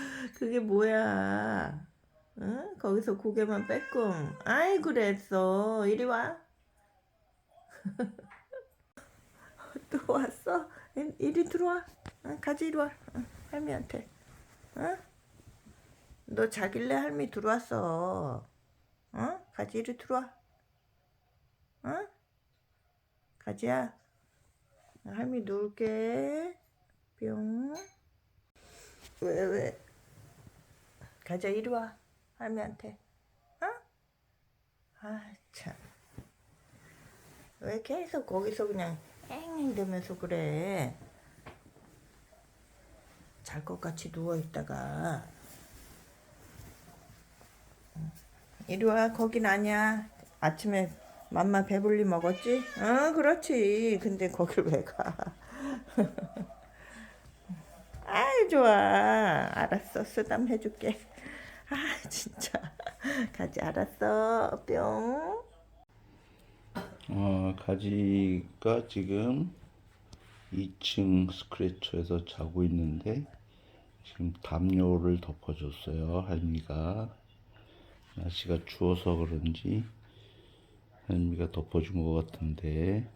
그게 뭐야? 응? 거기서 고개만 빼꼼. 아이 그랬어. 이리 와. 또 왔어? 이- 이리 들어와. 응, 가지 이리 와. 응, 할미한테. 응? 너 자길래 할미 들어왔어. 응? 가지 이리 들어와. 응? 가지야. 할미 누울게. 뿅. 왜, 왜? 가자, 이리 와. 할미한테. 어? 아, 참. 왜 계속 거기서 그냥 앵앵 대면서 그래? 잘 것 같이 누워있다가. 응. 이리 와, 거긴 아니야. 아침에 맘마 배불리 먹었지? 어, 그렇지. 근데 거길 왜 가? 아이 좋아 알았어 쓰담 해줄게 아 진짜. 가지 알았어. 뿅. 어, 가지가 지금 2층 스크래처에서 자고 있는데 지금 담요를 덮어줬어요 할미가. 날씨가 추워서 그런지 할미가 덮어준 것 같은데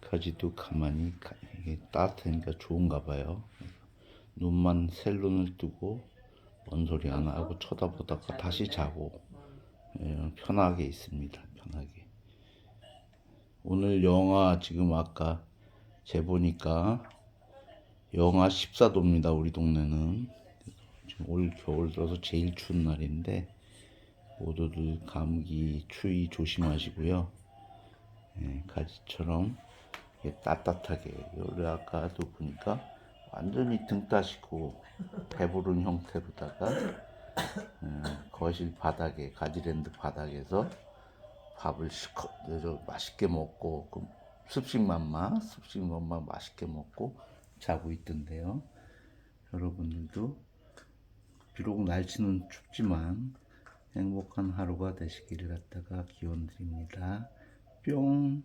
가지도 가만히 따뜻하니까 좋은가 봐요. 눈만 셀눈을 뜨고 뭔 소리 안 하고 쳐다보다가 다시 자고 예, 편하게 있습니다 편하게 오늘 영하 지금 아까 재보니까 영하 14도입니다. 우리 동네는 지금 올 겨울 들어서 제일 추운 날인데 모두들 감기 추위 조심하시고요. 예, 가지처럼 이렇게 따뜻하게 원래 아까도 보니까 완전히 등 따시고 배부른 형태로다가 예, 거실 바닥에 가지랜드 바닥에서 밥을 내서 맛있게 먹고 그 습식맘마 습식맘마 맛있게 먹고 자고 있던데요. 여러분들도 비록 날씨는 춥지만 행복한 하루가 되시기를 갖다가 기원 드립니다. 뿅.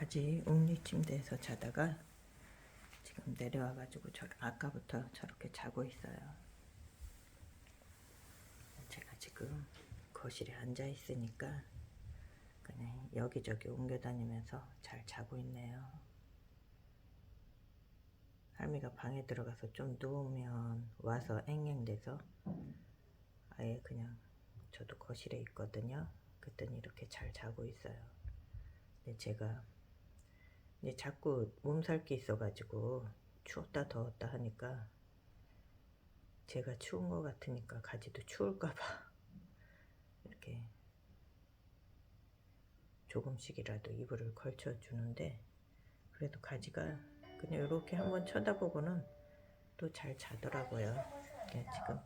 가지 옥리 침대에서 자다가 지금 내려와가지고 저 아까부터 저렇게 자고 있어요 제가 지금 거실에 앉아 있으니까 그냥 여기저기 옮겨 다니면서 잘 자고 있네요 할미가 방에 들어가서 좀 누우면 와서 앵앵대서 아예 그냥 저도 거실에 있거든요. 그랬더니 이렇게 잘 자고 있어요. 근데 제가 이제 자꾸 몸살기 있어가지고 추웠다 더웠다 하니까 제가 추운 것 같으니까 가지도 추울까봐 이렇게 조금씩이라도 이불을 걸쳐 주는데 그래도 가지가 그냥 이렇게 한번 쳐다보고는 또 잘 자더라고요. 네, 지금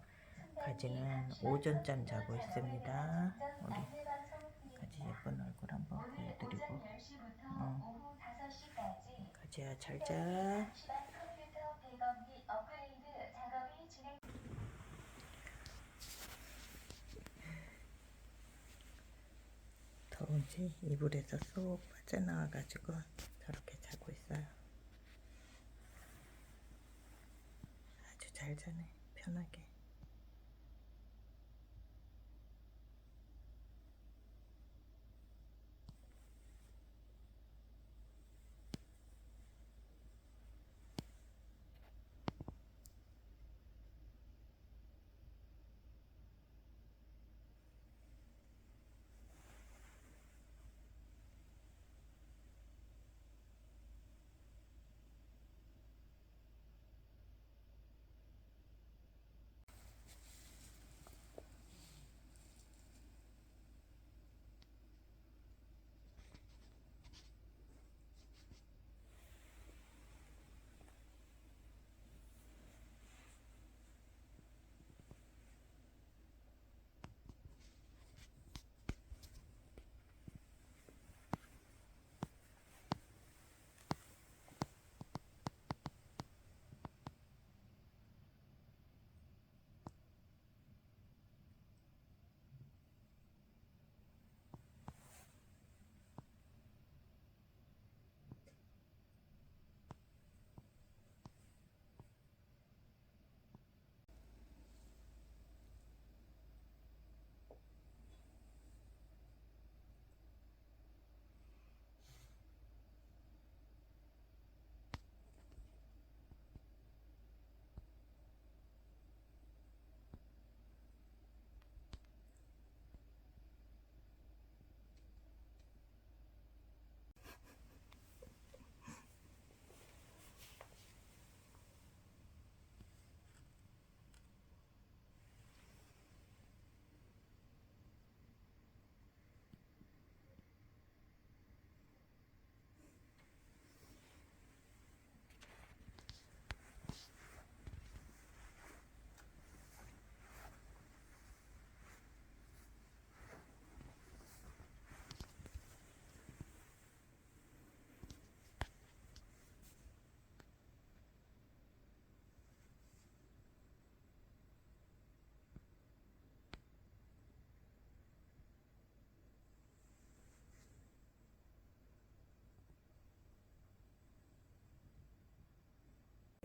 가지는 오전잠 자고 있습니다. 우리 가지 예쁜 얼굴 한번 보여드리고 어. 가지야 잘 자. 더운지 이불에서 쏙 빠져나와가지고 저렇게 자고 있어요. 아주 잘 자네, 편하게.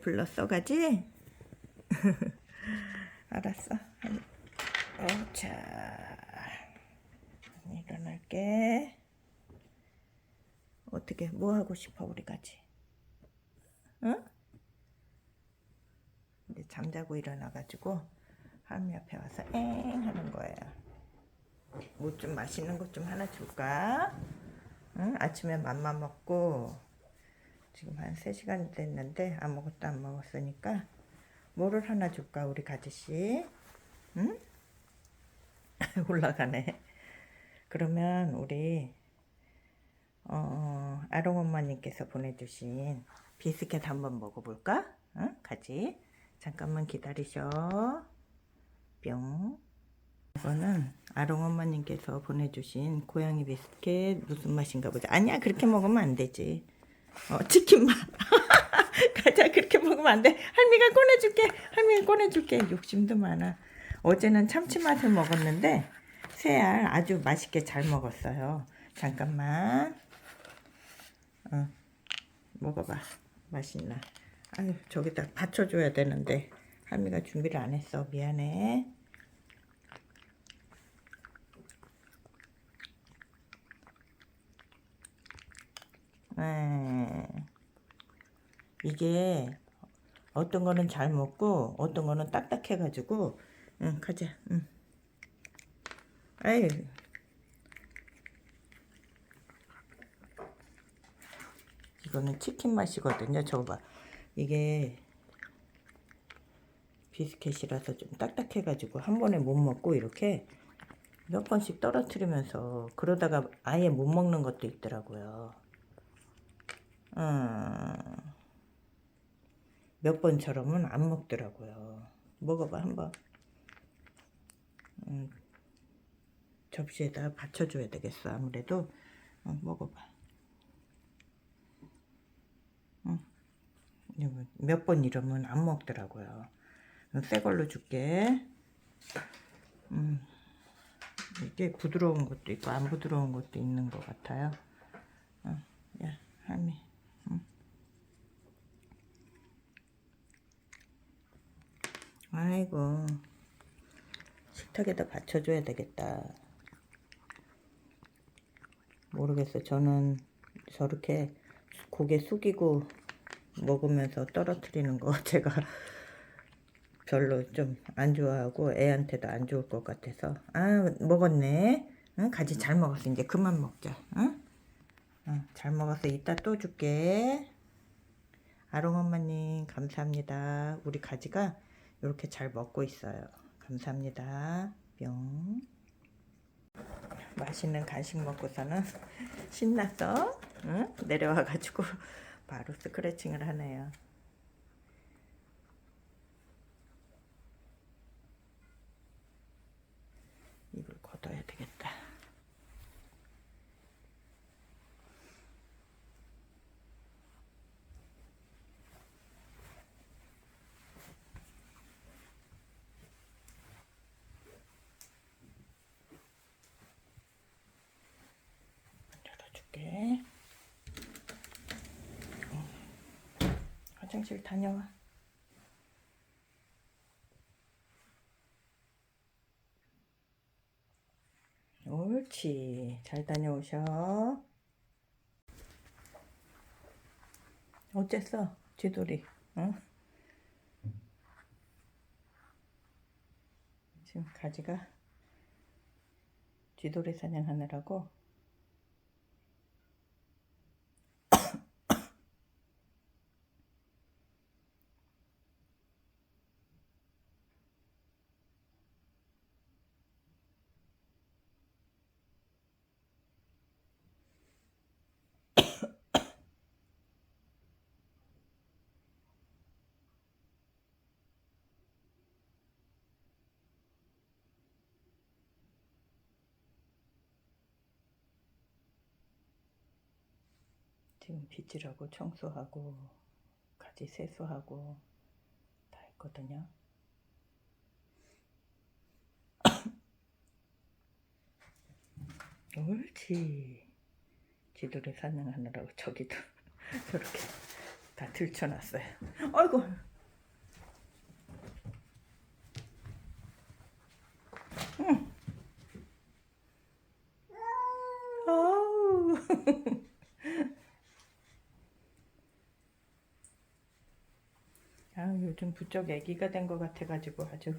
불렀어 가지? 알았어. 어, 자 일어날게. 어떻게 뭐 하고 싶어 우리 가지? 응? 이제 잠자고 일어나가지고 할미 옆에 와서 엥 하는 거예요. 뭐 좀 맛있는 것 좀 하나 줄까? 응? 아침에 맘만 먹고 지금 한 3시간 됐는데 아무것도 안 먹었으니까 뭐를 하나 줄까 우리 가지씨? 응? 올라가네. 그러면 우리 어, 아롱 엄마님께서 보내주신 비스켓 한번 먹어볼까? 응? 가지. 잠깐만 기다리셔. 뿅. 이거는 아롱 엄마님께서 보내주신 고양이 비스켓 무슨 맛인가 보자. 아니야 그렇게 먹으면 안 되지. 어 치킨 맛. 가자 그렇게 먹으면 안 돼. 할미가 꺼내줄게. 할미가 꺼내줄게. 욕심도 많아. 어제는 참치 맛을 먹었는데 새알 아주 맛있게 잘 먹었어요. 잠깐만. 어, 먹어봐. 맛있나? 아유 저기다 받쳐줘야 되는데 할미가 준비를 안 했어. 미안해. 음, 이게 어떤 거는 잘 먹고 어떤 거는 딱딱해 가지고 응 가자 응. 아이 이거는 치킨 맛이거든요. 저거 봐. 이게 비스켓이라서 좀 딱딱해 가지고 한 번에 못 먹고 이렇게 몇 번씩 떨어뜨리면서 그러다가 아예 못 먹는 것도 있더라고요 음, 몇 번처럼은 안 먹더라고요. 먹어봐 한번. 음, 접시에다 받쳐줘야 되겠어 아무래도. 어, 먹어봐. 몇번 이러면 안 먹더라고요. 새 걸로 줄게. 음, 이게 부드러운 것도 있고 안 부드러운 것도 있는 것 같아요. 어, 야, 할미. 아이고. 식탁에다 받쳐줘야 되겠다. 모르겠어. 저는 저렇게 고개 숙이고 먹으면서 떨어뜨리는 거 제가 별로 좀 안 좋아하고 애한테도 안 좋을 것 같아서. 아 먹었네. 응? 가지 잘 먹었어 이제 그만 먹자. 응? 응, 잘 먹었어 이따 또 줄게 아롱 엄마님 감사합니다 우리 가지가 이렇게 잘 먹고 있어요. 감사합니다. 뿅. 맛있는 간식 먹고서는 신났어. 응? 내려와가지고 바로 스크래칭을 하네요. 입을 걷어야 되겠다. 열어줄게. 어. 화장실 다녀와. 옳지. 잘 다녀오셔. 어쨌어, 쥐돌이. 응? 지금 가지가 쥐돌이 사냥하느라고 지금 빗질하고 청소하고 가지 세수하고 다 했거든요. 옳지. 지도를 사냥하느라고 저기도 저렇게 다 들쳐놨어요. 아이고. 응. 아우. 아 요즘 부쩍 애기가 된 것 같아가지고 아주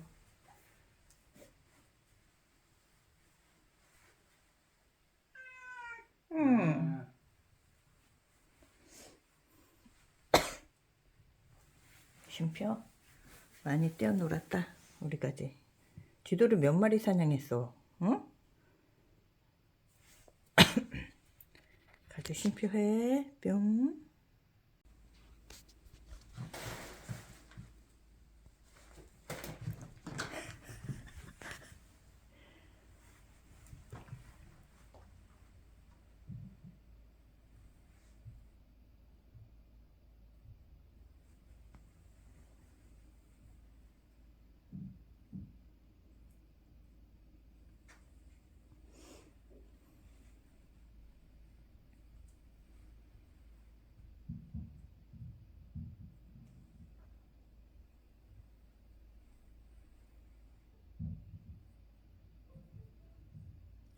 음. 쉼표 많이 뛰어놀았다 우리까지 쥐도를 몇 마리 사냥했어 응? 가자 쉼표해 뿅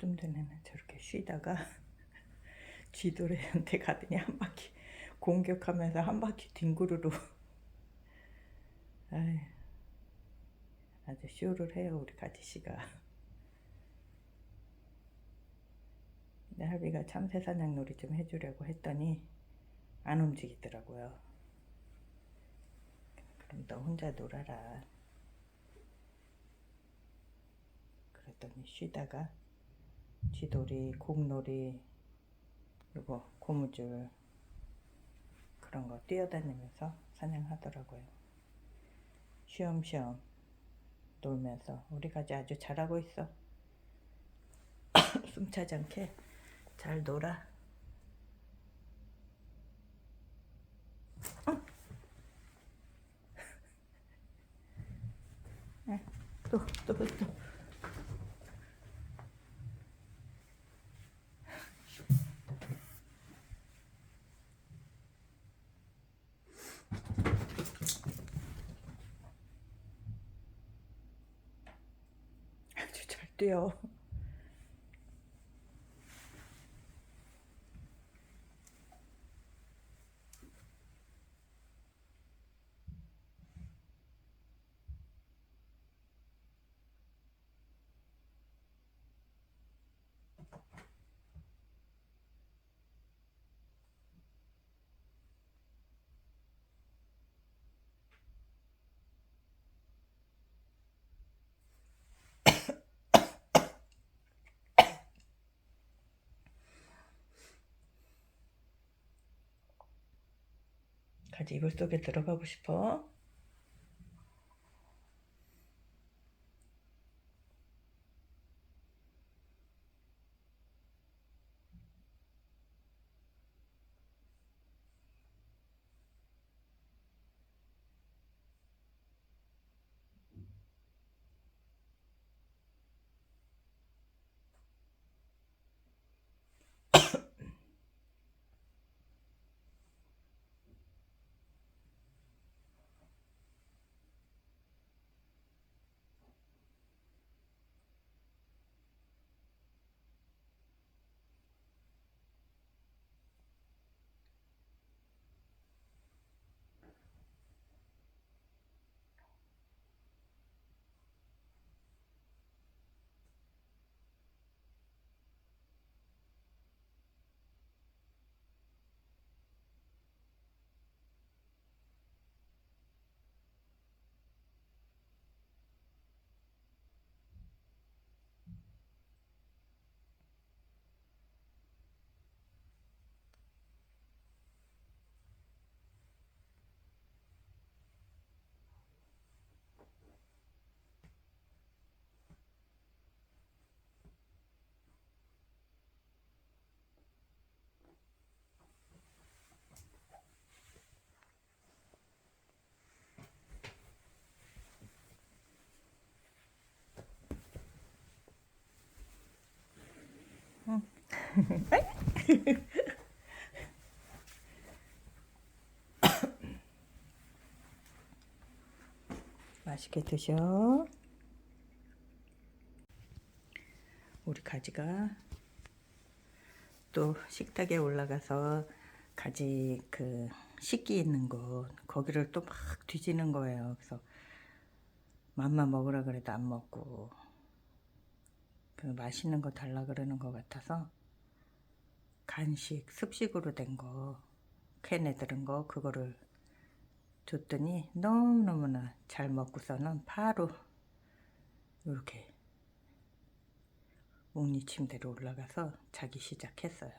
좀 전에는 저렇게 쉬다가 쥐도래한테 가더니 한 바퀴 공격하면서 한 바퀴 뒹구르르. 아이, 아주 쇼를 해요 우리 가지씨가. 근데 할비가 참새 사냥 놀이 좀 해주려고 했더니 안 움직이더라고요. 그럼 너 혼자 놀아라. 그랬더니 쉬다가 쥐돌이, 공놀이, 그리고 고무줄 그런 거 뛰어다니면서 사냥하더라고요. 쉬엄쉬엄 놀면서 우리 가지 아주 잘하고 있어. 숨 차지 않게 잘 놀아. 또, 또, 또. 아 가지 이불 속에 들어가고 싶어? 맛있게 드셔. 우리 가지가 또 식탁에 올라가서 가지 그 식기 있는 곳 거기를 또 막 뒤지는 거예요. 그래서 맘만 먹으라 그래도 안 먹고 그 맛있는 거 달라 그러는 것 같아서 간식 습식으로 된 거 캔에 들은 거 그거를 줬더니 너무너무나 잘 먹고서는 바로 이렇게 옥니 침대로 올라가서 자기 시작했어요.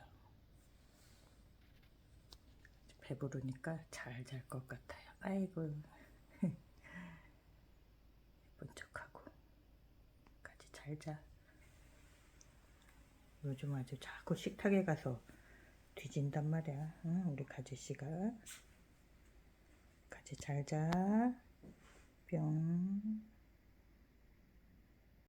배부르니까 잘 잘 것 같아요. 아이고 예쁜 척하고 같이 잘 자. 요즘 아주 자꾸 식탁에 가서 뒤진단 말이야. 응, 우리 가지 씨가 같이 잘 자. 뿅.